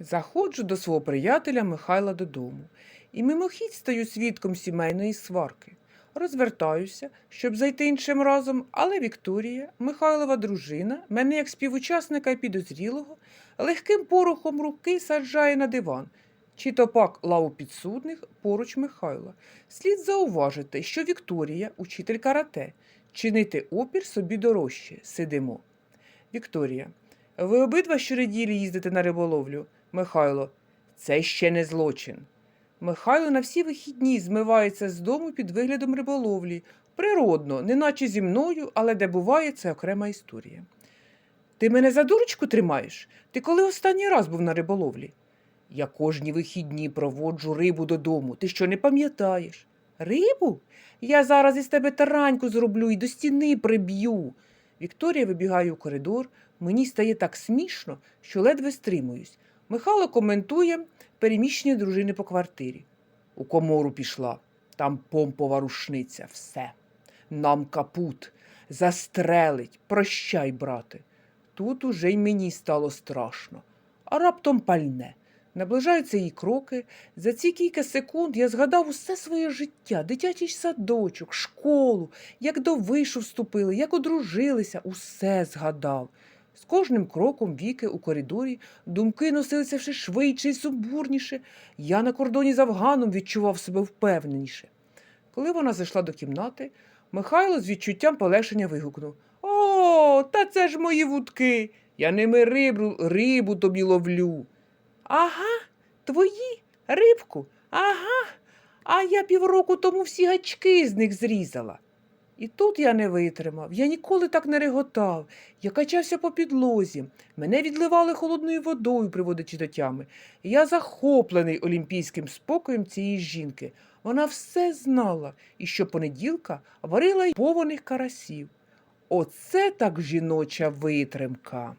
Заходжу до свого приятеля Михайла додому і мимохідь стаю свідком сімейної сварки. Розвертаюся, щоб зайти іншим разом, але Вікторія, Михайлова дружина, мене як співучасника і підозрілого, легким порухом руки саджає на диван. Чи то пак лаву підсудних поруч Михайла. Слід зауважити, що Вікторія, учитель карате, чинити опір собі дорожче. Сидимо. Вікторія. Ви обидва щонеділі їздите на риболовлю? Михайло. Це ще не злочин. Михайло на всі вихідні змивається з дому під виглядом риболовлі. Природно, неначе зі мною, але де буває, це окрема історія. Ти мене за дурочку тримаєш? Ти коли останній раз був на риболовлі? Я кожні вихідні проводжу рибу додому. Ти що не пам'ятаєш? Рибу? Я зараз із тебе тараньку зроблю і до стіни приб'ю. Вікторія вибігає у коридор. Мені стає так смішно, що ледве стримуюсь. Михайло коментує переміщення дружини по квартирі. У комору пішла. Там помпова рушниця. Все. Нам капут. Застрелить. Прощай, брате. Тут уже й мені стало страшно. А раптом пальне. Наближаються її кроки. За ці кілька секунд я згадав усе своє життя, дитячий садочок, школу, як до вишу вступили, як одружилися, усе згадав. З кожним кроком віки у коридорі думки носилися все швидше і сумбурніше. Я на кордоні з Афганом відчував себе впевненіше. Коли вона зайшла до кімнати, Михайло з відчуттям полегшення вигукнув О, та це ж мої вудки. Я ними рибу, рибу тобі ловлю. Ага, твої рибку, ага. А я півроку тому всі гачки з них зрізала. І тут я не витримав, я ніколи так не реготав. Я качався по підлозі. Мене відливали холодною водою, приводячи до тями. Я захоплений олімпійським спокоєм цієї жінки. Вона все знала, і щопонеділка варила й пованих карасів. Оце так жіноча витримка.